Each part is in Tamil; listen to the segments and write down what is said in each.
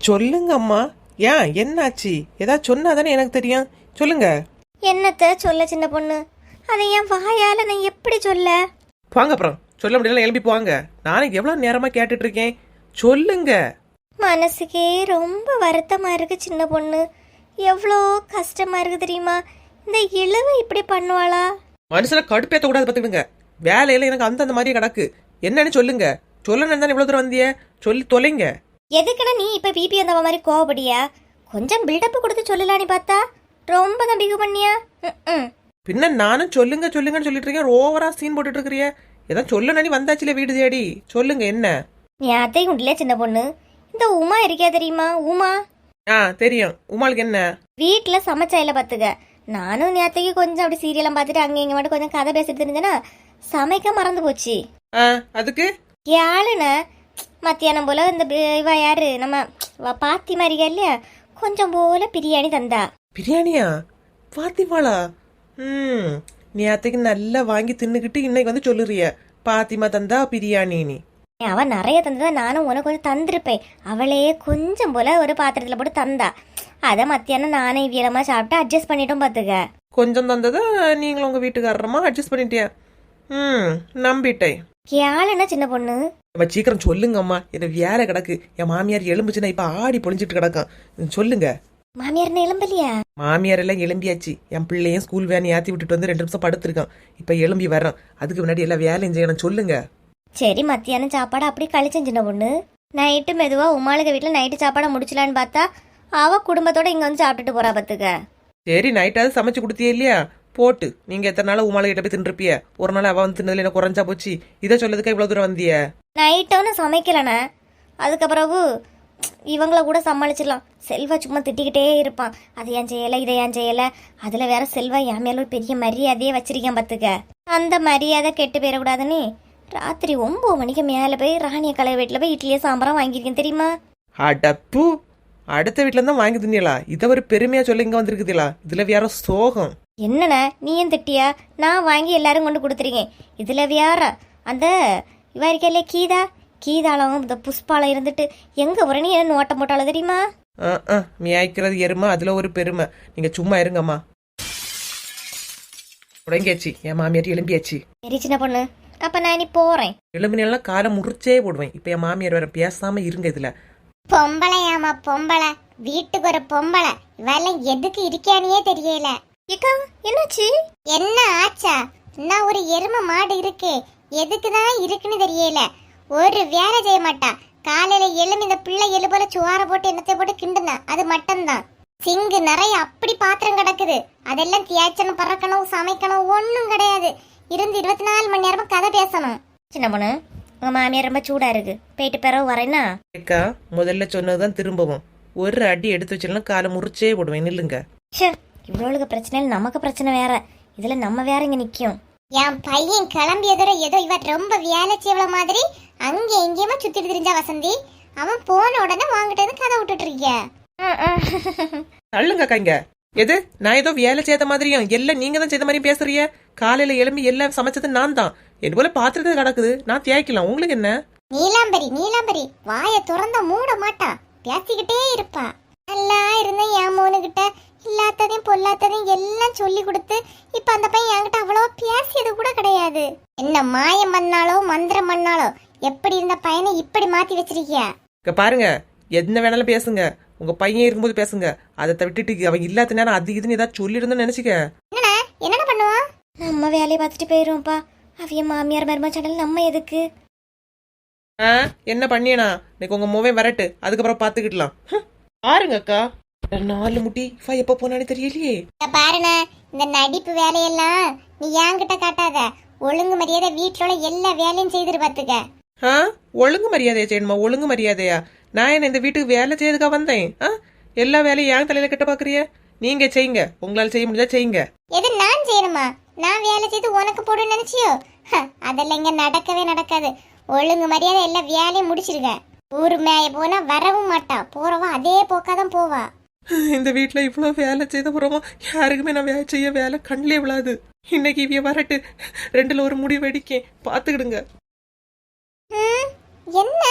சொல்லுங்க அம்மா ஏன்? என்னாச்சு? ஏதாவது சொன்னாதானே எனக்கு தெரியும். சொல்லுங்க. என்னத்த சொல்ல சின்ன பொண்ணு? அதை என் வாயால நான் எப்படி சொல்ல? வாங்க அப்புறம். சொல்ல முடியல எழுப்பி போவாங்க நானும் எவ்வளவு நேரமா கேட்டுட்டு இருக்கேன் சொல்லுங்க. மனசுக்கே ரொம்ப வருத்தமா இருக்கு சின்ன பொண்ணு. எவ்வளோ கஷ்டமா இருக்கு தெரியுமா? இந்த இழுவ இப்படி பண்ணுவாளா? மனுஷனை கடுப்பேத்த கூடாது பார்த்துக்கிடுங்க. வேலையில எனக்கு அந்த அந்த மாதிரி கிடக்கு என்னன்னு சொல்லுங்க. சொல்லணும் தானே இவ்வளவு தூரம் வந்திய? சொல்லி தொலைங்க. எதுக்குடா நீ இப்ப பிபி வந்தவ மாதிரி கோவப்படியா? கொஞ்சம் பில்டப் கொடுத்து சொல்லலான்னு பார்த்தா ரொம்ப தான் பிகு பண்ணியா? ம்ம். பின்ன நானும் சொல்லுங்க சொல்லுங்கன்னு சொல்லிட்டு இருக்கேன். ஓவரா சீன் போட்டுட்டு இருக்கிறிய. ஏதாவது சொல்லணும் நீ வந்தாச்சுல வீடு தேடி. சொல்லுங்க என்ன? நீ அத்தை உண்டுல சின்ன பொண்ணு? இந்த உமா இருக்கியா தெரியுமா? உமா? ஆ தெரியும். உமாளுக்கு என்ன? வீட்டில் சமைச்சையில பார்த்துக்க நானும் நேத்தைக்கு கொஞ்சம் அப்படி சீரியலாம் பார்த்துட்டு அங்கே இங்கே மட்டும் கொஞ்சம் கதை பேசிட்டு இருந்தேன்னா சமைக்க மறந்து போச்சு. ஆ அதுக்கு? யாழுன மத்தியானம் போல இந்த இவ யாரு? நம்ம பாத்தி மாதிரியா இல்லையா? கொஞ்சம் போல பிரியாணி தந்தா. பிரியாணியா? பாத்திமாளா ம். நீ அத்தைக்கு நல்லா வாங்கி தின்னுக்கிட்டு இன்னைக்கு வந்து சொல்லுறிய. பாத்திமா தந்தா பிரியாணி நீ அவ நிறைய தந்ததா நானும் உனக்கு கொஞ்சம் தந்திருப்பேன். அவளே கொஞ்சம் போல ஒரு பாத்திரத்துல போட்டு தந்தா. அதை மத்தியானம் நானே வீரமா சாப்பிட்டு அட்ஜஸ்ட் பண்ணிட்டோம் பார்த்துக்க கொஞ்சம் தந்ததை நீங்களும் உங்க வீட்டுக்காரரமா அட்ஜஸ்ட் பண்ணிட்டியா? ம் நம்பிட்டேன். யாழுன்னா சின்ன பொண்ணு? நம்ம சீக்கிரம் சொல்லுங்கம்மா. என்ன வேலை கிடக்கு. என் மாமியார் எலும்புச்சுன்னா இப்ப ஆடி பொழிஞ்சிட்டு கிடக்கும் சொல்லுங்க. மாமியார் எலும்பலியா? மாமியார் எல்லாம் எலும்பியாச்சு. என் பிள்ளையும் ஸ்கூல் வேன் ஏத்தி விட்டுட்டு வந்து ரெண்டு நிமிஷம் படுத்திருக்கான். இப்ப எலும்பி வர்றான். அதுக்கு முன்னாடி எல்லாம் வேலையும் செய்யணும். சொல்லுங்க. சரி மத்தியானம் சாப்பாடு அப்படி கழிச்சேன் சின்ன பொண்ணு. நைட்டு மெதுவா உமாளுக வீட்டில் நைட்டு சாப்பாடை முடிச்சலான்னு பார்த்தா அவ குடும்பத்தோட இங்க வந்து சாப்பிட்டுட்டு போறா பார்த்துக்க சரி நைட்டாவது சமைச்சு கொடுத்தியே இல்லையா? போட்டு நீங்க எத்தனை நாள் உமாளை கிட்ட போய் தின்றுப்பிய ஒரு நாள் அவ வந்து தின்னதுல என்ன குறைஞ்சா போச்சு? இதை சொல்லதுக்கா இவ்வளவு தூரம் வந்திய? நைட்டோன்னு சமைக்கலண்ணே. அதுக்கப்புறவு இவங்கள கூட சமாளிச்சிடலாம். செல்வா சும்மா திட்டிக்கிட்டே இருப்பான். அதை ஏன் செய்யலை இதை ஏன் செய்யலை? அதில் வேற செல்வா என் மேல ஒரு பெரிய மரியாதையே வச்சிருக்கேன் பார்த்துக்க அந்த மரியாதை கெட்டு போயிடக்கூடாதுன்னு ராத்திரி ஒம்பது மணிக்கு மேலே போய் ராணிய கலை வீட்டில் போய் இட்லியே சாம்பாரம் வாங்கியிருக்கேன் தெரியுமா? அடப்பு! அடுத்த வீட்டுல தான் வாங்கி தின்னியலா? இதை ஒரு பெருமையா சொல்லி இங்க வந்திருக்குதுலா? இதுல வேற சோகம். என்னண்ணே நீயும் திட்டியா? நான் வாங்கி எல்லாரும் கொண்டு கொடுத்துருக்கேன். இதில் வேற அந்த இவ இருக்கல கீதா? கீதாளம் இந்த புஷ்பாலம் இருந்துட்டு எங்கே உடனே என்ன நோட்டம் போட்டாலும் தெரியுமா? அஹ், மியாய்க்கிறது எருமை அதுல ஒரு பெருமை. நீங்க சும்மா இருங்கம்மா. உடங்கியாச்சு என் மாமியார் எலும்பியாச்சு சரி சின்ன பொண்ணு. அப்போ நான் இனி போகிறேன் எலும்பினெல்லாம் காலை முறிச்சே போடுவேன். இப்ப என் மாமியார் வேற பேசாம இருங்க இதுல. பொம்பளையாமா பொம்பளை. வீட்டுக்கு ஒரு பொம்பளை. இவெல்லாம் எதுக்கு இருக்கானே தெரியல. ஏக்கா என்னாச்சு? என்ன ஆச்சா? நான் ஒரு எருமை மாடு இருக்கு. எதுக்கு தான் இருக்குன்னு தெரியல. ஒரு வேலை செய்ய மாட்டா. காலையில எழும்பி இந்த பிள்ளை எழுபோல சுவார போட்டு என்னத்தை போட்டு கிண்டுனா அது மட்டும்தான் சிங்கு நிறைய அப்படி பாத்திரம் கிடக்குது. அதெல்லாம் தியாய்ச்சணும் பறக்கணும் சமைக்கணும் ஒன்றும் கிடையாது. இருந்து இருபத்தி நாலு மணி நேரமா கதை பேசணும். சின்ன பொண்ணு உங்கள் மாமியார் ரொம்ப சூடாக இருக்கு. போயிட்டு பிறகு வரேன்னா? ஏக்கா முதல்ல சொன்னதுதான் திரும்பவும். ஒரு அடி எடுத்து வச்சிடலாம் காலை முறிச்சே போடுவேன். நில்லுங்க. இவ்வளோளுக்கு பிரச்சனை இல்லை நமக்கு பிரச்சனை வேற. இதில் நம்ம வேற இங்கே நிற்கும் என் பையன் கிளம்பியதோட ஏதோ இவ ரொம்ப வேலை செய்வள மாதிரி அங்கே எங்கேயுமா சுத்திட்டு திரிஞ்சா வசந்தி? அவன் போன உடனே வாங்கிட்டு வந்து கதை விட்டுட்டு இருக்கிய தள்ளுங்க அக்கா இங்க. எது? நான் ஏதோ வேலை செய்த மாதிரியும் எல்லாம் நீங்க தான் செய்த மாதிரி பேசுறிய காலையில எழும்பி எல்லாம் சமைச்சது நான் தான் என் போல பாத்திரத்தை கிடக்குது. நான் தேய்க்கலாம். உங்களுக்கு என்ன? நீலாம்பரி நீலாம்பரி. வாயை திறந்த மூட மாட்டா. பேசிக்கிட்டே இருப்பா. நல்லா இருந்த என் மோனுகிட்ட இல்லாததையும் பொல்லாததையும் எல்லாம் சொல்லி கொடுத்து இப்ப அந்த பையன் என்கிட்ட அவ்வளோ பேசியது கூட கிடையாது. என்ன மாயம் பண்ணாலோ மந்திரம் பண்ணாலோ எப்படி இருந்த பையனை இப்படி மாத்தி வச்சிருக்கியா? இங்க பாருங்க என்ன வேணாலும் பேசுங்க. உங்க பையன் இருக்கும்போது பேசுங்க. அதை விட்டுட்டு அவன் இல்லாத நேரம் அது இதுன்னு ஏதாவது சொல்லியிருந்தேன்னு நினைச்சுக்க. என்னடா என்னடா பண்ணுவான் நம்ம வேலையை பார்த்துட்டு போயிடுவோம்ப்பா. அவிய மாமியார் மரும சடல் நம்ம எதுக்கு? ஆ என்ன பண்ணியனா? இன்னைக்கு உங்க மூவே வரட்டு. அதுக்கப்புறம் பாத்துக்கிடலாம் ஹம். பாருங்க அக்கா. நாலு முட்டி இவ எப்ப போனானே தெரியலையே. பாருண்ணே இந்த நடிப்பு வேலையெல்லாம் நீ என்கிட்ட காட்டாத. ஒழுங்கு மரியாதை வீட்டில் உள்ள எல்லா வேலையும் செய்திரு பார்த்துக்க ஆ? ஒழுங்கு மரியாதையா செய்யணுமா? ஒழுங்கு மரியாதையா? நான் என்ன இந்த வீட்டுக்கு வேலை செய்யறதுக்கா வந்தேன்? ஆ? எல்லா வேலையும் ஏன் தலையில கட்ட பாக்குறிய? நீங்க செய்யுங்க. உங்களால செய்ய முடிஞ்சா செய்யுங்க. எது நான் செய்யணுமா? நான் வேலை செய்து உனக்கு போடுன்னு நினைச்சியோ? ஹ, அதெல்லாம் இங்க நடக்கவே நடக்காது. ஒழுங்கு மரியாதை எல்லா வேலையும் முடிச்சிருக்க. ஊர் மேய போனா வரவும் மாட்டா. போறவா அதே போக்காதான் போவா. இந்த வீட்டில் இவ்வளோ வேலை செய்த புறமா யாருக்குமே நான் வேலை செய்ய வேலை கண்ணிலே விழாது. இன்னைக்கு இவிய வரட்டு. ரெண்டுல ஒரு முடிவு வெடிக்கேன் பார்த்துக்கிடுங்க என்ன?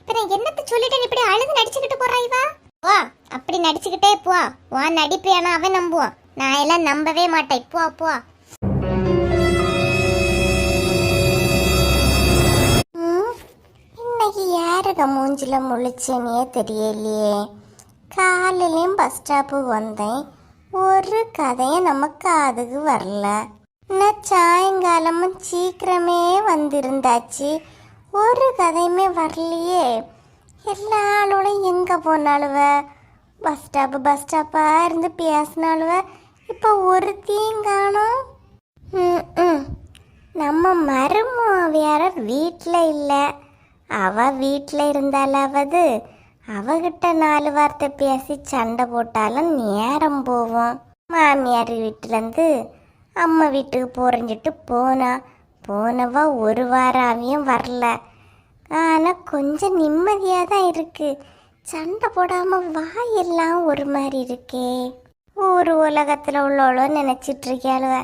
இப்ப நான் என்னத்த சொல்லிட்டேன்? இப்படி அழுது நடிச்சுக்கிட்டு போறா இவா? வா அப்படி நடிச்சுக்கிட்டே போ. வா நடிப்பு ஏன்னா அவன் நம்புவான். நான் எல்லாம் நம்பவே மாட்டேன். போ போ. இன்னைக்கு யாருங்க மூஞ்சில முழிச்சேனே தெரியலையே. காலையிலையும் பஸ் ஸ்டாப்புக்கு வந்தேன். ஒரு கதையும் நம்ம காதுக்கு வரல. நான் சாயங்காலமும் சீக்கிரமே வந்திருந்தாச்சு. ஒரு கதையுமே வரலையே. எல்லா எங்கே போனாலுவ பஸ் ஸ்டாப்பு பஸ் ஸ்டாப்பாக இருந்து பேசினாலுவ இப்போ ஒருத்தையும் காணும். ம் நம்ம மருமோ வேற வீட்டில் இல்லை. அவ வீட்டில் இருந்தாலாவது அவகிட்ட நாலு வார்த்தை பேசி சண்டை போட்டாலும் நேரம் போவோம் மாமியார் வீட்டிலேருந்து அம்மா வீட்டுக்கு போறஞ்சிட்டு போனா போனவா ஒரு வாரம் அவையும் வரல ஆனால் கொஞ்சம் நிம்மதியாக தான் இருக்குது சண்டை போடாமல் வாயெல்லாம் ஒரு மாதிரி இருக்கே ஊர் உலகத்தில் உள்ளவளோ நினச்சிட்டு இருக்காளுவ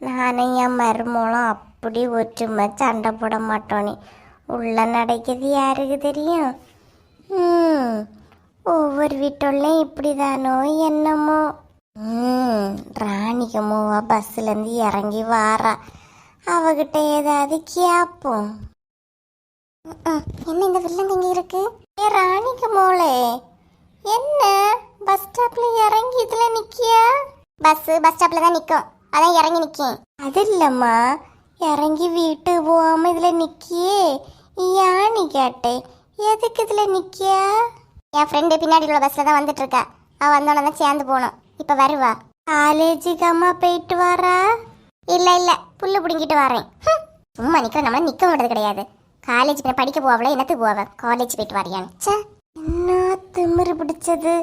நானும் என் மருமகளும் அப்படி ஒற்றுமை சண்டை போட மாட்டோனே உள்ள நடக்கிறது யாருக்கு தெரியும் ம். ஒவ்வொரு வீட்டுள்ளையும் இப்படி தானோ என்னமோ. ம். ராணிகமோவா பஸ்ஸுலேருந்து இறங்கி வாரா. அவகிட்ட ஏதாவது கேட்போம் என்ன இந்த வில்லங்க இங்கே இருக்கு? ஏ ராணிக்கு என்ன? பஸ் ஸ்டாப்ல இறங்கி இதுல நிக்கியா? பஸ் பஸ் ஸ்டாப்ல தான் நிக்கும். அதான் இறங்கி நிக்கேன். அது இல்லம்மா. இறங்கி வீட்டு போகாம இதுல நிக்கியே. யானி கேட்டேன். எதுக்கு இதில் நிக்கியா? என் ஃப்ரெண்டு பின்னாடி உள்ள பஸ்ல தான் வந்துட்டு இருக்கா அவள் வந்தோடனே தான் சேர்ந்து போகணும் இப்போ வருவா. காலேஜுக்கு அம்மா போயிட்டு வரா? இல்லை இல்லை. புல்லு பிடுங்கிட்டு வரேன். ஹம், சும்மா நிற்கிற நம்ம நிற்க விடுறது கிடையாது. காலேஜ் போய் படிக்க போவாங்களே என்னத்துக்கு போவ? காலேஜ் போயிட்டு வரியான்னு. ச்சே. என்ன திமிரு பிடிச்சது?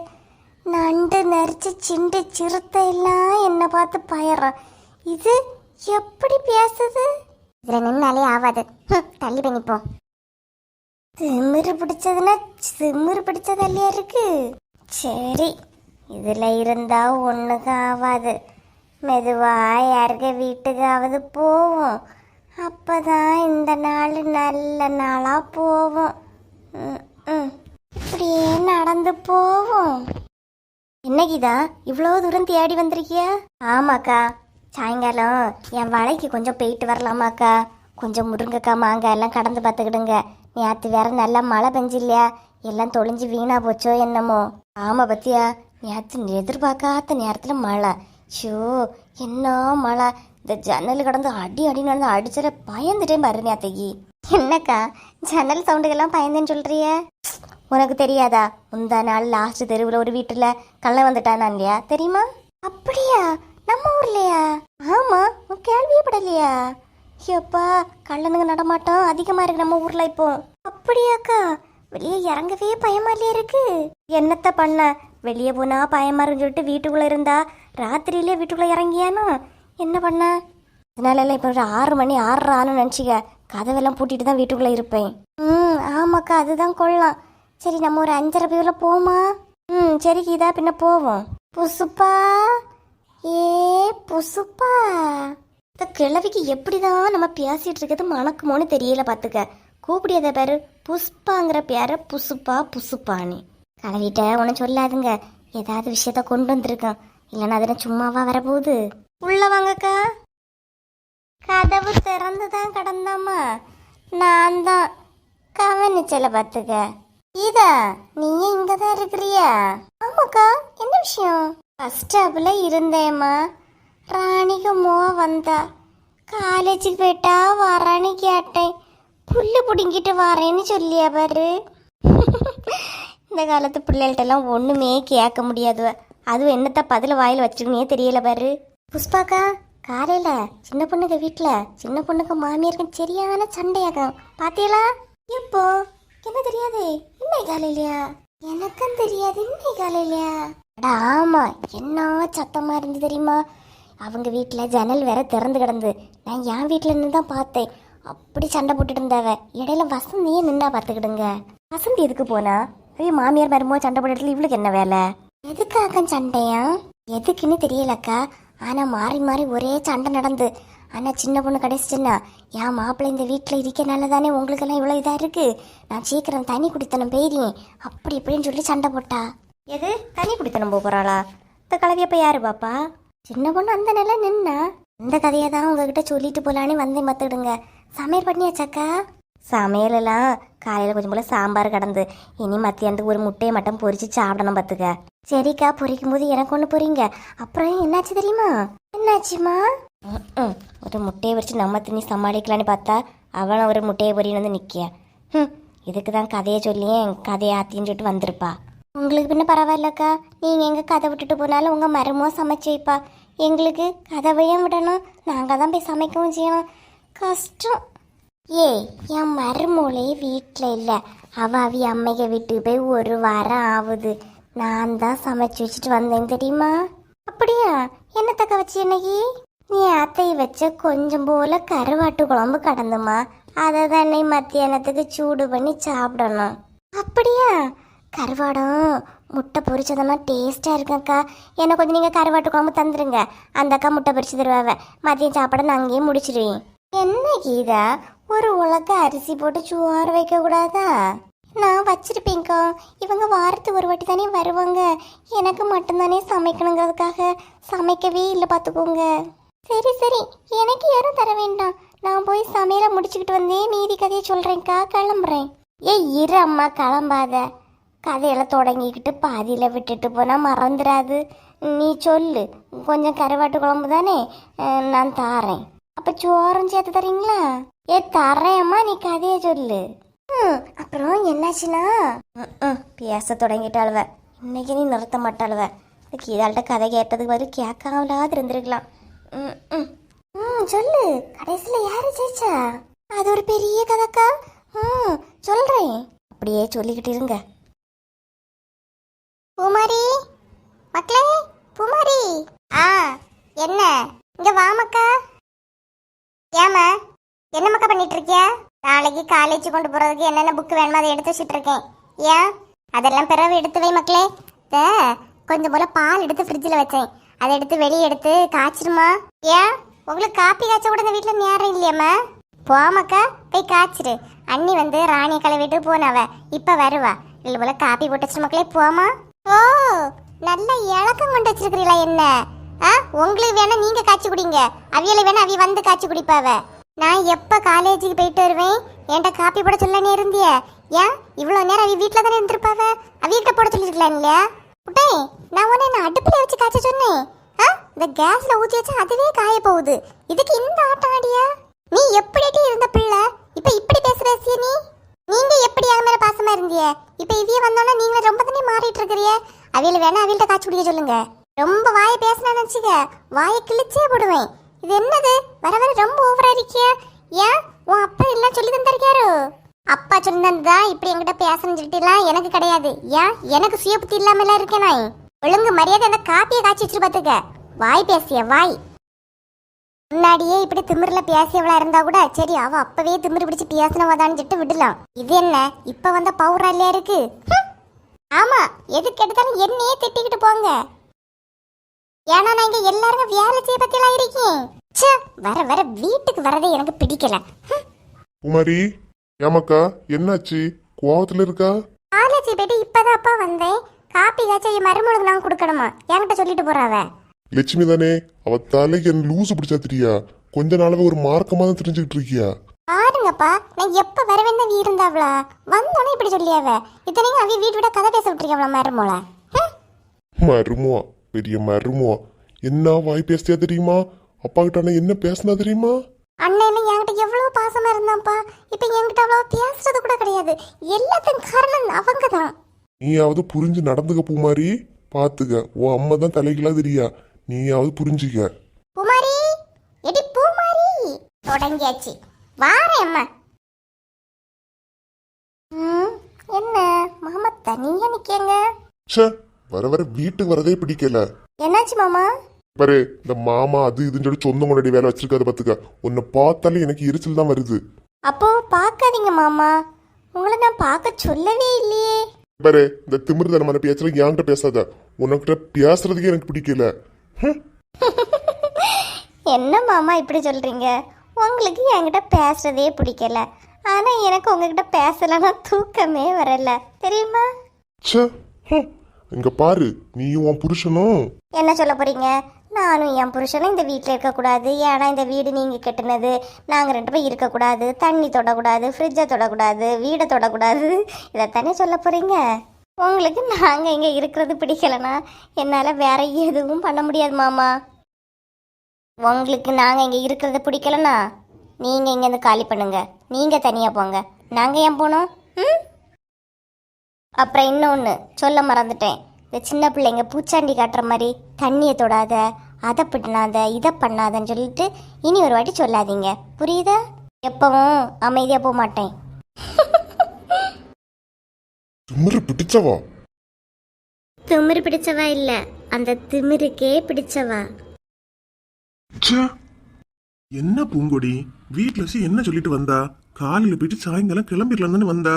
நண்டு நரிச்சு சிண்டு சிறுத்தை எல்லாம் என்னை பார்த்து பயறான் இது எப்படி பேசுது? இதுல நின்னாலே ஆகாது ஹம், தள்ளி பண்ணிப்போம் திமிரு பிடிச்சதுன்னா திமிரு பிடிச்சது இல்லையா இருக்கு? சரி இதில் இருந்தா ஒண்ணுக்கு ஆகாது மெதுவாக யாருக்க வீட்டுக்காவது போவோம். அப்போ தான் இந்த நாள் நல்ல நாளாக போவோம். ம், ம். இப்படியே நடந்து போவோம். என்னகிதா இவ்வளோ தூரம் தேடி வந்திருக்கியா? ஆமாக்கா சாயங்காலம் என் வலைக்கு கொஞ்சம் போயிட்டு வரலாமாக்கா. கொஞ்சம் முருங்கைக்காய் மாங்காய் எல்லாம் கடந்து பார்த்துக்கிடுங்க. நேற்று வேற நல்லா மழை பெஞ்சு இல்லையா எல்லாம் தொலைஞ்சு வீணா போச்சோ என்னமோ. ஆமா பத்தியா நேற்று எதிர்பார்க்காத நேரத்தில் மழை. ஷோ என்ன மழை? இந்த ஜன்னல் கடந்து அடி அடி நடந்து அடிச்சிட பயந்துட்டே பாரு நேத்தைக்கு. என்னக்கா ஜன்னல் சவுண்டுக்கெல்லாம் பயந்தேன்னு சொல்கிறிய உனக்கு தெரியாதா? முந்தா நாள் லாஸ்ட் தெருவில் ஒரு வீட்டில் கள்ள வந்துட்டானா இல்லையா? தெரியுமா? அப்படியா? நம்ம ஊர்லையா? ஆமா உன் கேள்வியே படலையா? ஐயோப்பா கள்ளனுங்க நடமாட்டம் அதிகமா இருக்கு நம்ம ஊர்ல இப்போ. அப்படியாக்கா வெளியே இறங்கவே பயமா இல்லையா இருக்கு? என்னத்த பண்ண? வெளியே போனா பயமா இருக்குன்னு சொல்லிட்டு வீட்டுக்குள்ள இருந்தா ராத்திரியிலே வீட்டுக்குள்ள இறங்கியானா? என்ன பண்ண? அதனால எல்லாம் இப்போ ஒரு ஆறு மணி ஆறரை நினச்சிக்க. கதவெல்லாம் பூட்டிட்டு தான் வீட்டுக்குள்ள இருப்பேன். ம் ஆமாக்கா அதுதான் கொள்ளலாம் சரி நம்ம ஒரு அஞ்சரை பேர்ல போமா? ம் சரி கீதா பின்ன போவோம். புசுப்பா? ஏ புசுப்பா? இந்த கிழவிக்கு எப்படிதான் நம்ம பேசிட்டு இருக்கிறது மணக்குமோன்னு தெரியல பாத்துக்க. கூப்பிடியத பேரு புஷ்பாங்கிற பேரை புசுப்பா புசுப்பான்னு கலவிட்ட உன சொல்லாதுங்க. ஏதாவது விஷயத்த கொண்டு வந்திருக்கான். இல்லைன்னா அதனை சும்மாவா வரப்போகுது. உள்ள வாங்கக்கா கதவு திறந்து தான் கிடந்தாமா? நான் தான் கவனிச்சல பார்த்துக்க இதா நீங்க இங்க தான் இருக்கிறியா? ஆமாக்கா என்ன விஷயம்? பஸ் ஸ்டாப்ல இருந்தேம்மா. ராணிக்கு மோ வந்தா காலேஜுக்கு போயிட்டா வரான்னு கேட்டேன் புல்லு பிடுங்கிட்டு வரேன்னு சொல்லியா பாரு இந்த காலத்து பிள்ளைகள்ட்டெல்லாம் ஒன்றுமே கேட்க முடியாது அதுவும் என்னத்த பதில் வாயில் வச்சுக்கனே தெரியல பாரு புஷ்பாக்கா காலையில் சின்ன பொண்ணுக்கு வீட்டில் சின்ன பொண்ணுக்கு மாமியாருக்கு சரியான சண்டையாகும் பார்த்தீங்களா எப்போ என்ன தெரியாது இன்னை காலையிலையா எனக்கும் தெரியாது இன்னை காலையிலையா அட ஆமா என்ன சத்தமா இருந்து தெரியுமா அவங்க வீட்டில் ஜன்னல் வேற திறந்து கிடந்து. நான் என் வீட்டில் இருந்து தான் பார்த்தேன். அப்படி சண்டை போட்டுட்டு இருந்தாவ. இடையில வசந்தியே நின்னா பார்த்துக்கிடுங்க. வசந்தி எதுக்கு போனா? ஐயோ மாமியார் மருமோ சண்டை போட்டுட்டு இவளுக்கு என்ன வேலை? எதுக்காக சண்டையா? எதுக்குன்னு தெரியலக்கா. ஆனால் மாறி மாறி ஒரே சண்டை நடந்து. ஆனால் சின்ன பொண்ணு கிடைச்சிச்சுன்னா என் மாப்பிள்ளை இந்த வீட்டில் இருக்கனால தானே உங்களுக்கெல்லாம் இவ்வளோ இதாக இருக்குது நான் சீக்கிரம் தண்ணி குடித்தனம் பெய்றேன் அப்படி இப்படின்னு சொல்லி சண்டை போட்டா. எது? தண்ணி குடித்தனம் போக போகிறாளா இந்த கலவியப்போ யாரு பாப்பா? சின்ன பொண்ணு அந்த நிலை நின்னா இந்த கதையை தான் உங்ககிட்ட சொல்லிட்டு போலான்னு வந்தேன் பார்த்துடுங்க சமையல் பண்ணியாச்சாக்கா சமையலெல்லாம் காலையில் கொஞ்சம் போல சாம்பார் கடந்து இனி மத்தியானத்துக்கு ஒரு முட்டையை மட்டும் பொரிச்சு சாப்பிடணும் பார்த்துக்க. சரிக்கா பொரிக்கும் போது எனக்கு ஒன்று பொரிங்க. அப்புறம் என்னாச்சு தெரியுமா? என்னாச்சுமா? ஒரு முட்டையை வச்சு நம்ம தின்னி சமாளிக்கலான்னு பார்த்தா அவன் ஒரு முட்டையை பொரின்னு வந்து நிற்க ம் இதுக்கு தான் கதையை சொல்லியே கதையை ஆத்தின்னு சொல்லிட்டு வந்திருப்பா. உங்களுக்கு பின்ன பரவாயில்லக்கா. நீங்கள் எங்கே கதை விட்டுட்டு போனாலும் உங்கள் மரமோ சமைச்சு வைப்பா எங்களுக்கு கதவையும் விடணும். நாங்கள் தான் போய் சமைக்கவும் செய்யணும். கஷ்டம். ஏய் என் மருமூளே வீட்டில் இல்லை. அவ அவி அம்மைக வீட்டுக்கு போய் ஒரு வாரம் ஆகுது நான் தான் சமைச்சு வச்சுட்டு வந்தேன் தெரியுமா? அப்படியா? என்னத்தக்க வச்சு இன்னைக்கு? நீ அத்தை வச்ச கொஞ்சம் போல கருவாட்டு குழம்பு கடந்துமா அதை தானே மத்தியானத்துக்கு சூடு பண்ணி சாப்பிடணும். அப்படியா? கருவாடம் முட்டை பொரிச்சதமா டேஸ்ட்டாக இருக்குக்கா எனக்கு கொஞ்சம் நீங்கள் கருவாட்டு குழம்பு தந்துடுங்க அந்த அக்கா முட்டை பொரிச்சு தருவாவ. மதியம் சாப்பாடை நான் அங்கேயே முடிச்சிடுவேன் என்ன கீதா? ஒரு உலக அரிசி போட்டு சுவாறு வைக்க கூடாதா? நான் வச்சிருப்பேங்க்கா இவங்க வாரத்துக்கு ஒரு வாட்டி தானே வருவாங்க. எனக்கு மட்டும்தானே சமைக்கணுங்கிறதுக்காக சமைக்கவே இல்லை பார்த்துக்கோங்க சரி சரி. எனக்கு யாரும் தர வேண்டாம். நான் போய் சமையலை முடிச்சுக்கிட்டு வந்தேன் மீதி கதையை சொல்கிறேன்க்கா கிளம்புறேன். ஏய் இரு அம்மா கிளம்பாத. கதையெல்லாம் தொடங்கிக்கிட்டு பாதியில் விட்டுட்டு போனால் மறந்துடாது. நீ சொல்லு. கொஞ்சம் கருவாட்டு குழம்பு தானே? நான் தாரேன். அப்போ சோறும் சேர்த்து தரீங்களா? ஏ தரேம்மா நீ கதையை சொல்லு. ம், அப்புறம் என்னாச்சுன்னா? ம், பேச தொடங்கிட்டாளுவ இன்னைக்கு நீ நிறுத்த மாட்டாளுவ அதுக்கு இதாள்கிட்ட கதை கேட்டதுக்கு பதில் கேட்காமலாவது இருந்திருக்கலாம். ம், ம். ம் சொல்லு. கடைசியில் யாரு ஜெயிச்சா? அது ஒரு பெரிய கதைக்கா? ம் சொல்கிறேன் அப்படியே சொல்லிக்கிட்டு இருங்க. பூமாரி? மக்களே பூமாரி. ஆ என்ன? இங்க வாமக்கா ஏமா என்ன மக்கா பண்ணிட்டு இருக்கியா நாளைக்கு காலேஜ் கொண்டு போறதுக்கு என்னென்ன புக் வேணுமோ அதை எடுத்து வச்சுட்டு இருக்கேன் ஏன்? அதெல்லாம் பிறகு எடுத்து வை மக்களே. இந்த கொஞ்சம் போல பால் எடுத்து ஃப்ரிட்ஜில் வச்சேன். அதை எடுத்து வெளியே எடுத்து காய்ச்சிருமா? ஏன்? உங்களுக்கு காப்பி காய்ச்ச கூட இந்த வீட்டில் நேரம் இல்லையாம்மா. போமாக்கா போய் காய்ச்சிரு. அண்ணி வந்து ராணியை கழுவிட்டு போனவ. இப்போ வருவா. இல்லை போல காப்பி போட்டுச்சு மக்களே. போமா ஓ நல்ல இலக்கம் கொண்டு வச்சிருக்கிறீங்களா என்ன? ஆ உங்களுக்கு வேணா நீங்க காய்ச்சி குடிங்க. அவியலை வேணா அவிய வந்து காய்ச்சி குடிப்பாவ. நான் எப்ப காலேஜுக்கு போயிட்டு வருவேன்? என்கிட்ட காப்பி போட சொல்லனே இருந்திய. ஏன்? இவ்வளவு நேரம் அவி வீட்டில் தானே இருந்திருப்பாவ? அவியிட்ட போட சொல்லிருக்கலாம் இல்லையா? உடே நான் உடனே நான் அடுப்புல வச்சு காய்ச்ச சொன்னேன். ஆ இந்த கேஸ்ல ஊத்தி வச்சா அதுவே காய போகுது. இதுக்கு இந்த ஆட்டம் ஆடியா? நீ எப்படிட்டி இருந்த பிள்ளை? இப்ப இப்படி பேசுற நீ நீங்க எப்படி அது மேல பாசமா இருந்திய இப்ப இவிய வந்தோன்னா நீங்க ரொம்ப தண்ணி மாறிட்டு இருக்கிறிய அவியல வேணா அவியல்ட்ட காய்ச்சி குடிக்க சொல்லுங்க. ரொம்ப வாய பேசினா நினைச்சுக்க. வாய கிழிச்சே போடுவேன். இது என்னது? வர வர ரொம்ப ஓவரா இருக்கிய ஏன்? உன் அப்பா எல்லாம் சொல்லி தந்திருக்காரு? அப்பா சொன்னதுதான் இப்படி என்கிட்ட பேசணும்னு சொல்லிட்டுலாம் எனக்கு கிடையாது. ஏன்? எனக்கு சுய புத்தி இல்லாமலாம் இருக்கேன் நான். ஒழுங்கு மரியாதை அந்த காப்பியை காய்ச்சி வச்சிரு பாத்துக்க. வாய் பேசிய வாய். முன்னாடியே இப்படி திமிர்ல பேசியவளா இருந்தா கூட சரி அவ அப்பவே திமிரு பிடிச்சு பேசினவதான்னு சொல்லிட்டு விடலாம். இது என்ன? இப்ப வந்த பவுடர் இல்லையா இருக்கு. ஆமா எதுக்கு எடுத்தாலும் என்னையே திட்டிக்கிட்டு போங்க. ஏன்னா நான் இங்க எல்லாரும் வேலை செய்ய பத்தியெல்லாம் இருக்கேன். ச்சே வர வர வீட்டுக்கு வரதே எனக்கு பிடிக்கல. ஹம். குமாரி ஏமாக்கா என்னாச்சு? கோவத்துல இருக்கா? காலேஜ் போயிட்டு இப்பதான் அப்பா வந்தேன். காப்பி காய்ச்ச என் மருமகளுக்கு நான் கொடுக்கணுமா? என்கிட்ட சொல்லிட்டு போறாவ. லட்சுமி தானே அவ தலைக்கு என் லூசு பிடிச்சா தெரியா? கொஞ்ச நாளாவே ஒரு மார்க்கமா தான் தெரிஞ்சுக்கிட்டு இருக்கியா பாருங்கப்பா நான் எப்ப வரவேன் தான் இருந்தாவளா வந்தோடனே இப்படி சொல்லியாவ? இத்தனைக்கும் அவி வீட்டு விட கதை பேச விட்டுருக்கவளா மருமோள? மருமுவா பெரிய மருமுவா. என்ன வாய் பேசியா தெரியுமா? அப்பா கிட்ட என்ன பேசினா தெரியுமா? அண்ணன் என்கிட்ட எவ்வளவு பாசமா இருந்தான்ப்பா. இப்ப என்கிட்ட அவ்வளவு பேசுறது கூட கிடையாது. எல்லாத்துக்கும் காரணம் அவங்க தான் நீயாவது புரிஞ்சு நடந்துக்க பூமாரி பாத்துக்க உன் அம்மா தான் தலைகளா தெரியா? நீயாவது புரிஞ்சுக்க. பூமாரி? எடி பூமாரி. தொடங்கியாச்சு. வாரேன் அம்மா. ம், என்ன? மாமா தனியா நிக்கங்க. ச்சே வர வர வீட்டுக்கு வரதே பிடிக்கல. என்னாச்சு மாமா? பாரு இந்த மாமா அது இதுன்னு சொல்லி சொந்தம் கொண்டாடி வேலை வச்சிருக்காத பாத்துக்க. உன்னை பார்த்தாலே எனக்கு எரிச்சல் தான் வருது. அப்போ பார்க்காதீங்க மாமா. உங்களை நான் பார்க்க சொல்லவே இல்லையே. பாரு இந்த திமிர்தனமான பேச்சுல என்கிட்ட பேசாத. உனக்கிட்ட பேசுறதுக்கே எனக்கு பிடிக்கல. என்ன மாமா இப்படி சொல்றீங்க? உங்களுக்கு என்கிட்ட பேசுறதே பிடிக்கல. ஆனா எனக்கு உங்ககிட்ட பேசலன்னா தூக்கமே வரல. தெரியுமா? ஹம். இங்க பாரு நீயும் உன் புருஷனும். என்ன சொல்ல போறீங்க? நானும் என் புருஷனும் இந்த வீட்டில் இருக்கக்கூடாது. ஏன்னா இந்த வீடு நீங்கள் கட்டினது. நாங்கள் ரெண்டு பேரும் இருக்கக்கூடாது. தண்ணி தொடக்கூடாது ஃப்ரிட்ஜை தொடக்கூடாது வீடை தொடக்கூடாது. இதைத்தானே சொல்ல போறீங்க? உங்களுக்கு நாங்கள் இங்கே இருக்கிறது பிடிக்கலனா என்னால் வேற எதுவும் பண்ண முடியாது மாமா. உங்களுக்கு நாங்கள் இங்கே இருக்கிறது பிடிக்கலனா நீங்கள் இங்கேருந்து காலி பண்ணுங்க. நீங்கள் தனியாக போங்க. நாங்கள் ஏன் போனோம்? ம்? அப்புறம் இன்னொன்று சொல்ல மறந்துட்டேன். இந்த சின்ன பிள்ளைங்க பூச்சாண்டி காட்டுற மாதிரி தண்ணியை தொடாத அதை பிடினாத இதை பண்ணாதன்னு சொல்லிட்டு இனி ஒரு வாட்டி சொல்லாதீங்க. புரியுதா? எப்பவும் அமைதியாக போக மாட்டேன் திமிரு பிடிச்சவா? திமிரு பிடிச்சவா இல்லை. அந்த திமிருக்கே பிடிச்சவா. ச்சே. என்ன பூங்கொடி? வீட்ல வச்சு என்ன சொல்லிட்டு வந்தா? காலையில போயிட்டு சாயங்காலம் கிளம்பிடலாம் வந்தா?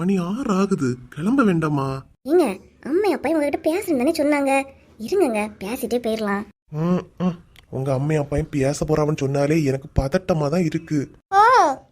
மணி ஆறு ஆகுது. கிளம்ப வேண்டாமா? ஏங்க அம்மா அப்பா உங்ககிட்ட பேசுறேன்னு தானே சொன்னாங்க. இருங்கங்க பேசிட்டே போயிடலாம். உங்க அம்மையும் அப்பையும் பேச போறாவன்னு சொன்னாலே எனக்கு பதட்டமா தான் இருக்கு. ஓ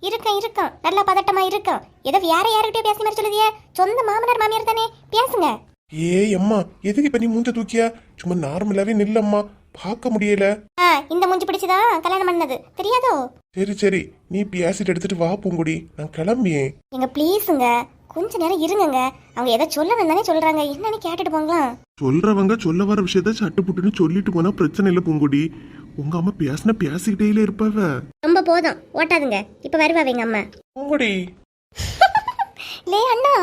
இருக்கான் இருக்கான். நல்ல பதட்டமா இருக்கான். ஏதோ வேற யாருக்கிட்டே பேசுற மாதிரி சொல்லுதியே. சொந்த மாமனார் மாமியார் தானே. பேசுங்க. ஏய் அம்மா எதுக்கு இப்ப நீ மூஞ்ச தூக்கியா? சும்மா நார்மலாவே நில்லம்மா பார்க்க முடியல. ஆ இந்த மூஞ்சி பிடிச்சுதான் கல்யாணம் பண்ணது. தெரியாதோ? சரி சரி. நீ பேசிட்டு எடுத்துட்டு வா பூங்கொடி. நான் கிளம்பியேன் எங்க ப்ளீஸுங்க கொஞ்ச நேரம் இருங்கங்க. அவங்க ஏதோ சொல்லணும் தானே சொல்றாங்க. என்னன்னு கேட்டுட்டு போங்களா சொல்றவங்க சொல்ல வர விஷயத்த சட்டுப்புட்டுன்னு சொல்லிட்டு போனா பிரச்சனை இல்லை பூங்கொடி. உங்க அம்மா பேசின பேசிக்கிட்டே இருப்பவ. ரொம்ப போதும். ஓட்டாதுங்க. இப்ப வருவாங்க எங்க அம்மா? பூங்கொடி. லே அண்ணா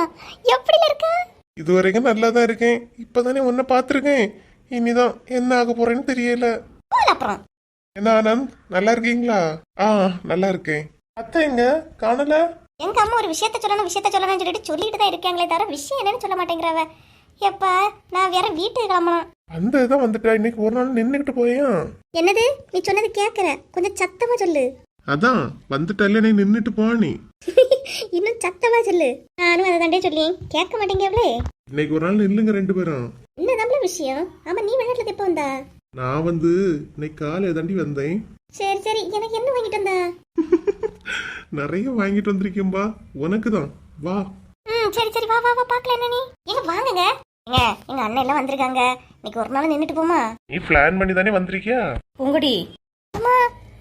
எப்படி இருக்க? இது வரைக்கும் நல்லா தான் இருக்கேன். இப்பதானே உன்னை பார்த்துருக்கேன். இனிதான் என்ன ஆக போறேன்னு தெரியல. போல அப்புறம். என்ன ஆனந்த் நல்லா இருக்கீங்களா? ஆ நல்லா இருக்கேன். அத்தை எங்க? காணல? எங்க அம்மா ஒரு விஷயத்த சொல்லணும் விஷயத்த சொல்லணும்னு சொல்லிட்டு சொல்லிட்டு தான் இருக்காங்களே தவிர விஷயம் என்னன்னு சொல்ல மாட்டேங்கிறவ. எப்ப? நான் வேற வீட்டுக்கு கிளம்பணும். அந்த இதான் வந்துட்டா. இன்னைக்கு ஒரு நாள் நின்றுக்கிட்டு போயான் என்னது? நீ சொன்னது கேக்குற கொஞ்சம் சத்தமா சொல்லு. அதான். வந்துட்டாலே நீ நின்றுட்டு போ நீ. இன்னும் சத்தமா சொல்லு. நானும் அதை தாண்டே சொல்லி கேட்க மாட்டேங்கவளே இன்னைக்கு ஒரு நாள் நில்லுங்க ரெண்டு பேரும். என்ன நம்மள விஷயம்? ஆமா நீ வெளிநாட்டுல எப்போ வந்தா? நான் வந்து இன்னைக்கு காலை தாண்டி வந்தேன். சரி சரி. எனக்கு என்ன வாங்கிட்டு வந்தா? நிறைய வாங்கிட்டு வந்திருக்கேன்பா. உனக்கு தான் வா. ம் சரி சரி. வா வா வா. பார்க்கல என்ன நீ. எங்க வாங்குங்க. ஏங்க எங்க அண்ணன் எல்லாம் வந்திருக்காங்க? இன்னைக்கு ஒரு நாள் நின்னுட்டு போமா? நீ பிளான் பண்ணி தானே வந்திருக்கியா? பூங்குடி அம்மா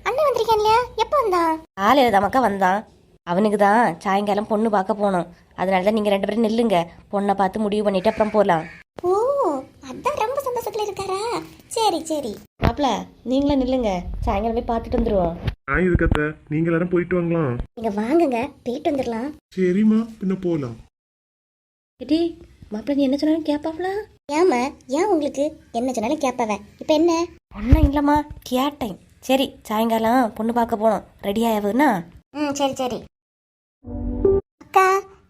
அண்ணன் வந்திருக்கேன் இல்லையா? எப்போ வந்தா காலையில் தமக்கா வந்தான். அவனுக்கு தான் சாயங்காலம் பொண்ணு பார்க்க போகணும் அதனால தான் நீங்கள் ரெண்டு பேரும் நில்லுங்க. பொண்ணை பார்த்து முடிவு பண்ணிட்டு அப்புறம் போகலாம் ஓ அதான் ரொம்ப சந்தோஷத்துல இருக்காரா? சரி சரி. மாப்பிள நீங்களும் நில்லுங்க. சாயங்காலம் போய் பார்த்துட்டு வந்துடுவோம் நான் இது கத்த நீங்க எல்லாரும் போயிட்டு வாங்கலாம். நீங்க வாங்குங்க போயிட்டு வந்துடலாம் சரிம்மா பின்ன போலாம். ஏடி மாப்பிள நீ என்ன சொன்னாலும் கேட்பாப்ல? ஏமா ஏன் உங்களுக்கு? என்ன சொன்னாலும் கேட்பவன் இப்போ என்ன? ஒன்றும் இல்லைம்மா கேட்டேன் சரி சாயங்காலம் பொண்ணு பார்க்க போகணும். ரெடி ஆகுதுன்னா ம் சரி சரி. அக்கா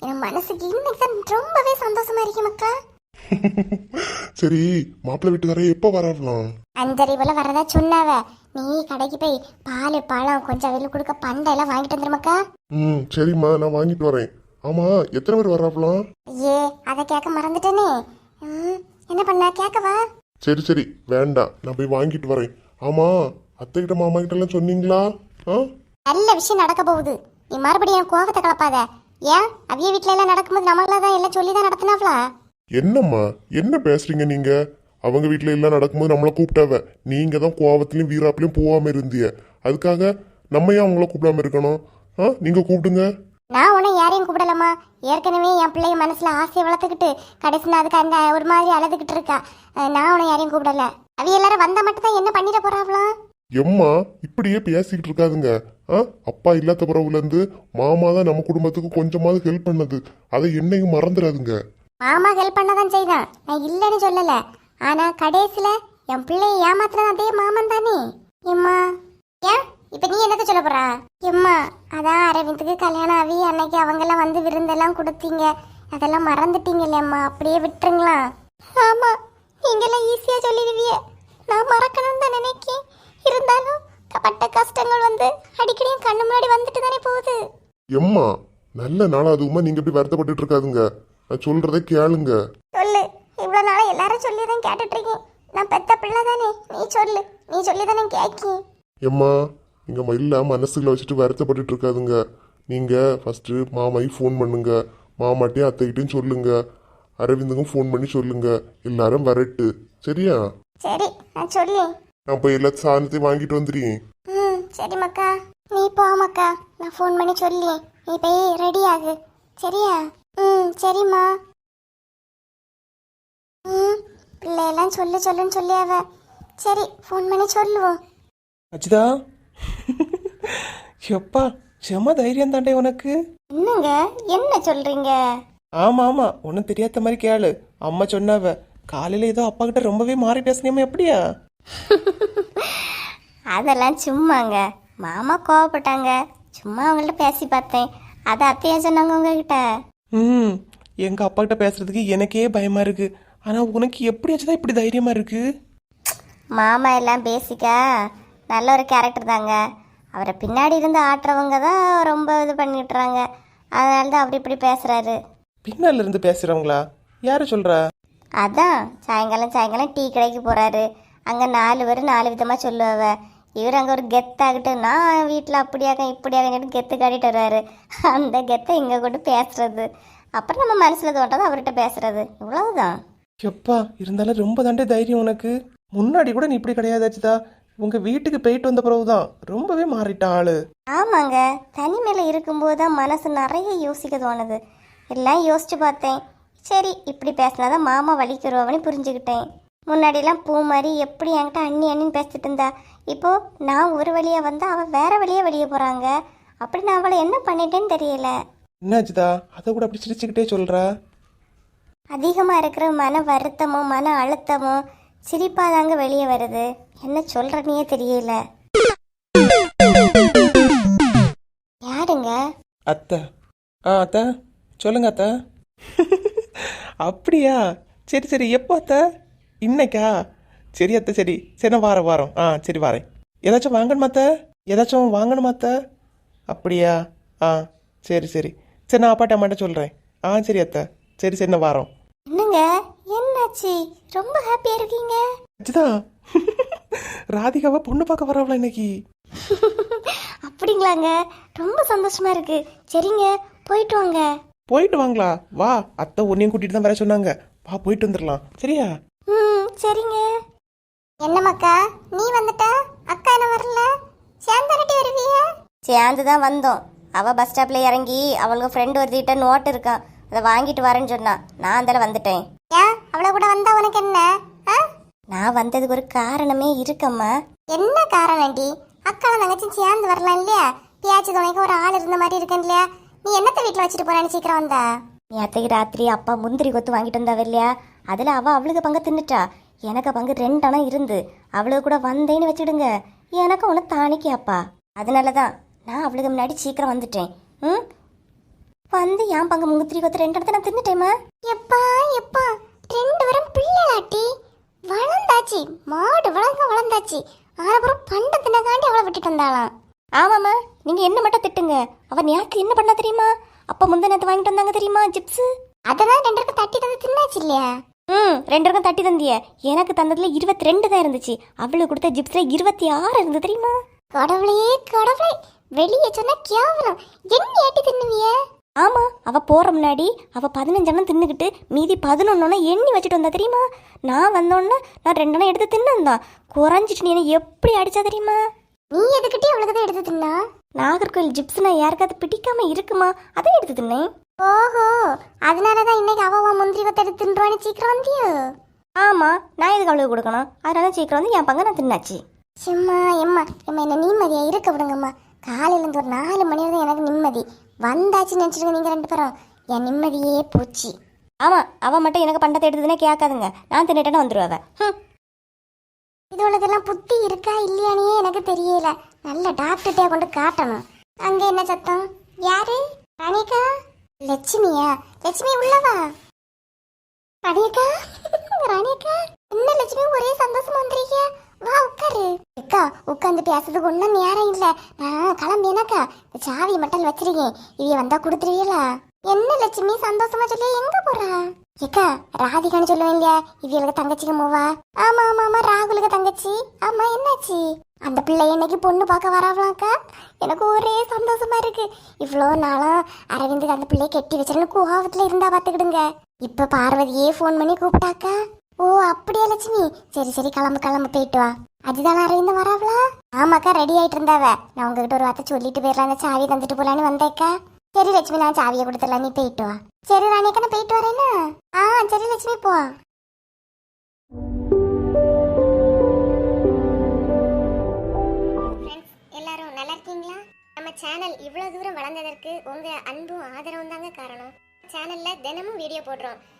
என் மனசுக்கு இன்னைக்கு ரொம்பவே சந்தோஷமா இருக்கேன் அக்கா? சரி மாப்பிள்ளை வீட்டுக்காரே எப்போ வரலாம் அஞ்சரை போல வரதா சொன்னாவ. நீ கடைக்கு போய் பால் பழம் கொஞ்சம் வெளில கொடுக்க பண்டை எல்லாம் வாங்கிட்டு வந்துருமாக்கா ம் சரிம்மா நான் வாங்கிட்டு வரேன். ஆமா எத்தனை பேர் வராப்பலாம் ஐயே அதை கேட்க மறந்துட்டேனே. ம், என்ன பண்ண? கேட்கவா? சரி சரி வேண்டாம் நான் போய் வாங்கிட்டு வரேன். ஆமா அத்தைகிட்ட மாமா கிட்ட எல்லாம் சொன்னீங்களா? ஆ? நல்ல விஷயம் நடக்க போகுது. நீ மறுபடியும் என் கோவத்தை கலப்பாத. ஏன்? அவிய வீட்ல எல்லாம் நடக்கும்போது நம்மள தான் எல்லாம் சொல்லி தான் நடத்தினாவளா என்னம்மா என்ன பேசுறீங்க நீங்க? அவங்க வீட்ல எல்லாம் நடக்கும்போது நம்மள கூப்பிட்டாவ. நீங்க தான் கோவத்திலயும் வீராப்பிலையும் போகாம இருந்தீங்க அதுக்காக நம்ம ஏன் அவங்கள கூப்பிடாம இருக்கணும்? ஆ நீங்க கூப்பிடுங்க. நான் உன்னை யாரையும் கூப்பிடலம்மா. ஏற்கனவே என் பிள்ளைய மனசுல ஆசையை வளர்த்துக்கிட்டு கடைசியில் அதுக்கு அந்த ஒரு மாதிரி அழுதுகிட்டு இருக்கா. நான் உன்னை யாரையும் கூப்பிடல. அவிய எல்லாரும் வந்தா மட்டும் தான் என்ன பண்ணிட போறாவளாம் எம்மா இப்படியே பேசிக்கிட்டு இருக்காதுங்க. ஆ அப்பா இல்லாத பிறகுல இருந்து மாமா தான் நம்ம குடும்பத்துக்கு கொஞ்சமாவது ஹெல்ப் பண்ணது. அதை என்னையும் மறந்துடாதுங்க. மாமா ஹெல்ப் பண்ணதான் செய்தான். நான் இல்லைன்னு சொல்லல. ஆனா கடைசியில என் பிள்ளைய ஏமாத்துறது அதே மாமன் தானே எம்மா ஏன்? இப்ப நீ என்னத்த சொல்ல போறா? எம்மா அதான் அரவிந்துக்கு கல்யாணம் ஆகி அன்னைக்கு அவங்கெல்லாம் வந்து விருந்தெல்லாம் கொடுத்தீங்க. அதெல்லாம் மறந்துட்டீங்கல்லேம்மா அப்படியே விட்டுருங்களா? ஆமா நீங்கெல்லாம் ஈஸியா சொல்லிடுவிய. நான் மறக்கணும்னு தான் நினைக்கேன். இருந்தாலும் பட்ட கஷ்டங்கள் வந்து அடிக்கடி கண்ணு முன்னாடி வந்துட்டு தானே போகுது. எம்மா நல்ல நாள் அதுவுமா நீங்க இப்படி வருத்தப்பட்டுட்டு இருக்காதுங்க. நான் சொல்றதை கேளுங்க. சொல்லு. இவ்வளோ நாள் எல்லாரும் சொல்லி தான் கேட்டுட்டு இருக்கேன் நான் பெத்த பிள்ளை தானே. நீ சொல்லு. நீ சொல்லி தானே கேட்கி எம்மா இங்க மயில மனசுல வச்சுட்டு வருத்தப்பட்டுட்டு இருக்காதுங்க. நீங்க ஃபர்ஸ்ட் மாமாயி ஃபோன் பண்ணுங்க. மாமாட்டையும் அத்தைகிட்டையும் சொல்லுங்க. அரவிந்துக்கும் ஃபோன் பண்ணி சொல்லுங்க. எல்லாரும் வரட்டு. சரியா? சரி நான் சொல்லி நான் போய் எல்லா சாதனத்தையும் வாங்கிட்டு வந்துடுறேன். ம் சரி மக்கா. நீ போ மக்கா. நான் ஃபோன் பண்ணி சொல்லி நீ போய் ரெடி ஆகு. சரியா? ம் சரிம்மா. ம் பிள்ளையெல்லாம் சொல்லு சொல்லுன்னு சொல்லி அவ சரி ஃபோன் பண்ணி சொல்லுவோம். அஜிதா? எப்பா செம தைரியம் தாண்டே உனக்கு. என்னங்க என்ன சொல்றீங்க? ஆமா ஆமா ஒன்றும் தெரியாத மாதிரி கேளு. அம்மா சொன்னாவ காலையில ஏதோ அப்பா கிட்ட ரொம்பவே மாறி பேசினியம்மா எப்படியா? அதெல்லாம் சும்மாங்க. மாமா கோவப்பட்டாங்க. சும்மா அவங்கள்ட்ட பேசி பார்த்தேன். அதை அத்தையா சொன்னாங்க உங்ககிட்ட. ம் எங்க அப்பா கிட்ட பேசுறதுக்கு எனக்கே பயமா இருக்கு. ஆனா உனக்கு எப்படியாச்சுதான் இப்படி தைரியமா இருக்கு? மாமா எல்லாம் பேசிக்கா நல்ல ஒரு கேரக்டர் தாங்க. அவரை பின்னாடி இருந்து ஆட்டுறவங்க தான் ரொம்ப இது பண்ணிட்டுறாங்க. அதனால தான் அப்படி இப்படி பேசுறாரு. பின்னால இருந்து பேசுறவங்களா? யாரு சொல்றா? அதான் சாயங்காலம் சாயங்காலம் டீ கடைக்கு போறாரு. அங்க நாலு பேர் நாலு விதமா சொல்லுவாவ. இவர் அங்க ஒரு கெத்தாகிட்டு நான் வீட்டில் அப்படியாக இப்படியாக கெத்து காட்டிட்டு வருவாரு. அந்த கெத்தை இங்க கொண்டு பேசுறது. அப்புறம் நம்ம மனசுல தோன்றது அவர்கிட்ட பேசுறது. இவ்வளவுதான். எப்பா இருந்தாலும் ரொம்ப தாண்டே தைரியம் உனக்கு. முன்னாடி கூட நீ இப்படி கிடையாது அஜிதா உங்க வீட்டுக்கு போயிட்டு வந்த பிறகுதான் ரொம்பவே மாறிட்டான் ஆளு. ஆமாங்க. தனிமையில இருக்கும்போது தான் மனசு நிறைய யோசிக்க தோணுது. எல்லாம் யோசிச்சு பார்த்தேன். சரி இப்படி பேசினாதான் மாமா வலிக்கிறோவனு புரிஞ்சுக்கிட்டேன். முன்னாடிலாம் பூ மாதிரி எப்படி என்கிட்ட அண்ணி அண்ணின்னு பேசிட்டு இருந்தா. இப்போ நான் ஒரு வழியா வந்தா அவ வேற வழியா வெளியே போறாங்க. அப்படி நான் அவளை என்ன பண்ணிட்டேன்னு தெரியல. என்ன அஜிதா? அதை கூட அப்படி சிரிச்சுக்கிட்டே சொல்ற? அதிகமாக இருக்கிற மன வருத்தமோ மன அழுத்தமோ சிரிப்பாதாங்க வெளியே வருது. என்ன சொல்றனே தெரியல. யாருங்க? அத்தை. ஆ அத்தை. சொல்லுங்க அத்தை. அப்படியா? சரி சரி. எப்போ அத்தை? இன்னைக்கா? சரி அத்தை சரி. சரி நான் வாரம் வாரம் ஆ சரி வாரேன். ஏதாச்சும் வாங்கணுமா அத்தை? ஏதாச்சும் வாங்கணுமா அத்தை? அப்படியா? ஆ சரி சரி. சரி நான் அப்பாட்ட அம்மாட்ட சொல்கிறேன் ஆ சரி அத்தை. சரி சரி நான் வாரோம் என்னங்க? என்னாச்சு? ரொம்ப ஹாப்பியா இருக்கீங்க. அஜிதா ராதிகாவை பொண்ணு பார்க்க வரவளா இன்னைக்கு? அப்படிங்களாங்க. ரொம்ப சந்தோஷமா இருக்கு. சரிங்க போயிட்டு வாங்க. போயிட்டு வாங்களா? வா அத்தை உன்னையும் கூட்டிட்டு தான் வர சொன்னாங்க. வா போயிட்டு வந்துடலாம் சரியா? ம் சரிங்க. என்னம்மாக்கா நீ வந்துட்டா? அக்கா என்ன வரல? சேர்ந்தானட்டி வருவிய? சேர்ந்து தான் வந்தோம். அவ பஸ் ஸ்டாப்ல இறங்கி அவளுக்கு ஃப்ரெண்டு ஒருத்திட்ட நோட் இருக்கான் அதை வாங்கிட்டு வரேன்னு சொன்னா. நான் அதில் வந்துட்டேன். ஏன் அவளை கூட வந்தா உனக்கு என்ன? நான் வந்ததுக்கு ஒரு காரணமே இருக்கம்மா. என்ன காரணம்டி அக்கா தங்கச்சி சேர்ந்து வரலாம் இல்லையா? பியாச்சு துணைக்கு ஒரு ஆள் இருந்த மாதிரி இருக்கேன் இல்லையா? நீ என்னத்த வீட்டில் வச்சுட்டு போறான்னு சீக்கிரம் வந்தா? நேற்றுக்கு ராத்திரி அப்பா முந்திரி கொத்து வாங்கிட்டு வந்தாவ இல்லையா அதில் அவ அவளுக்கு பங்கு தின்னுட்டா. எனக்கு பங்கு ரெண்டெண்ணம் இருந்து. அவளுக்கு கூட வந்தேன்னு வச்சிடுங்க. எனக்கு ஒன்று தானிக்கே அப்பா. அதனால தான் நான் அவளுக்கு முன்னாடி சீக்கிரம் வந்துட்டேன். ம்? வந்து என் பங்கு முந்திரி கொத்து ரெண்டு இடத்த நான் தின்னுட்டேமா எப்பா எப்பா. ரெண்டு பேரும் பிள்ளைலாட்டி வளர்ந்தாச்சு. மாடு வளர்க்க வளர்ந்தாச்சு. ஆனப்புறம் பண்டை தின்னகாண்டி அவளை விட்டுட்டு வந்தாளாம். ஆமாம்மா. நீங்க என்ன மட்டும் திட்டுங்க. அவ நேத்து என்ன பண்ணா தெரியுமா? அப்ப முந்த வாங்கிட்டு வந்தாங்க தெரியுமா சிப்ஸ்? அதெல்லாம் ரெண்டு பேருக்கு தட்டி தந்து தின்னாச்சு இல்லையா? ம் ரெண்டு பேருக்கும் தட்டி தந்திய. எனக்கு தந்ததுல இருபத்தி ரெண்டு தான் இருந்துச்சு. அவளுக்கு கொடுத்த ஜிப்ஸ்ல இருபத்தி ஆறு இருந்து தெரியுமா? கடவுளே கடவுளே. வெளியே சொன்னா கேவலம். என்ன ஏட்டி தின்னுவிய? ஆமா அவ போற முன்னாடி அவ பதினஞ்செண்ணம் தின்னுக்கிட்டு மீதி பதினொன்னு எண்ணி வச்சுட்டு வந்தா தெரியுமா? நான் வந்தோன்னே நான் ரெண்டெண்ணம் எடுத்து தின்னந்தான் குறைஞ்சிட்டு நீ என்னை எப்படி அடிச்சா தெரியுமா? நீ எதுக்கிட்டே அவளுக்கு தான் எடுத்து தின்னா? நாகர்கோவில் ஜிப்ஸ் நான் யாருக்காவது பிடிக்காம இருக்குமா? அதான் எடுத்து தின்னேன். ஓஹோ அதனால தான் இன்னைக்கு அவ முந்திரி கொத்த எடுத்து தின்றான்னு சீக்கிரம் வந்தியோ? ஆமா நான் எதுக்கு அவளுக்கு கொடுக்கணும்? அதனால சீக்கிரம் வந்து என் பங்கு நான் தின்னாச்சு. சும்மா எம்மா எம்மா என்ன நிம்மதியா இருக்க விடுங்கம்மா. காலையில இருந்து ஒரு நாலு மணி வரைக்கும் எனக்கு நிம்மதி. வந்தாச்சு நினச்சிருங்க நீங்கள் ரெண்டு பேரும். என் நிம்மதியே போச்சு. ஆமாம் அவன் மட்டும் எனக்கு பண்டத்தை எடுத்ததுனே கேட்காதுங்க. நான் தின்னுட்டேன்னு வந்துருவ இதுவளதெல்லாம் புத்தி இருக்கா இல்லையானே எனக்கு தெரியல. நல்ல டாக்டர்கிட்டே கொண்டு காட்டணும். அங்க என்ன சத்தம்? யாரு? ரணிகா? லட்சுமியா? லட்சுமி உள்ளவா? ரணிகா? ரணிகா? என்ன லட்சுமி? ஒரே சந்தோஷமா வந்துருக்கியா? வா உட்காரு. அக்கா உட்காந்து பேசுறதுக்கு ஒன்றும் நேரம் இல்லை. நான் கிளம்பியனாக்கா இந்த சாவி மட்டும் வச்சிருக்கேன் இவைய வந்தா கொடுத்துருவீங்களா? என்ன லட்சுமி சந்தோஷமா சொல்லி எங்க போறா? ஏக்கா ராதிகான்னு சொல்லுவேன் இல்லையா? இவளுக்கு தங்கச்சிக்கு மூவா? ஆமா ஆமா ஆமா ராகுலுக்கு தங்கச்சி. ஆமா என்னாச்சு? அந்த பிள்ளை இன்னைக்கு பொண்ணு பார்க்க வராங்களாக்கா எனக்கு ஒரே சந்தோஷமா இருக்கு. இவ்வளோ நாளும் அரவிந்துக்கு அந்த பிள்ளைய கெட்டி வச்சிருன்னு கோவத்துல இருந்தா பார்த்துக்கிடுங்க. இப்ப பார்வதியே ஃபோன் பண்ணி கூப்பிட்டாக்கா? ஓ அப்படியா லட்சுமி. சரி சரி கிளம்பு கிளம்பு போயிட்டு வா. அதுதான் அரவிந்து வராவளா? ஆமாக்கா ரெடி ஆயிட்டு இருந்தாவ நான் உங்ககிட்ட ஒரு வார்த்தை சொல்லிட்டு போயிடலாம். அந்த சாவி தந்துட்டு போலான்னு வந்தேக்கா. சரி லட்சுமி நான் சாவியை கொடுத்துடலாம். நீ போயிட்டு வா. சரி ராணிக்கா நான் போயிட்டு வரேன்னா. ஆ சரி லட்சுமி போ. எல்லாரும் நல்லா இருக்கீங்களா? நம்ம சேனல் இவ்வளவு தூரம் வளர்ந்ததற்கு உங்க அன்பும் ஆதரவும் தாங்க காரணம். சேனல்ல தினமும் வீடியோ போடுறோம்.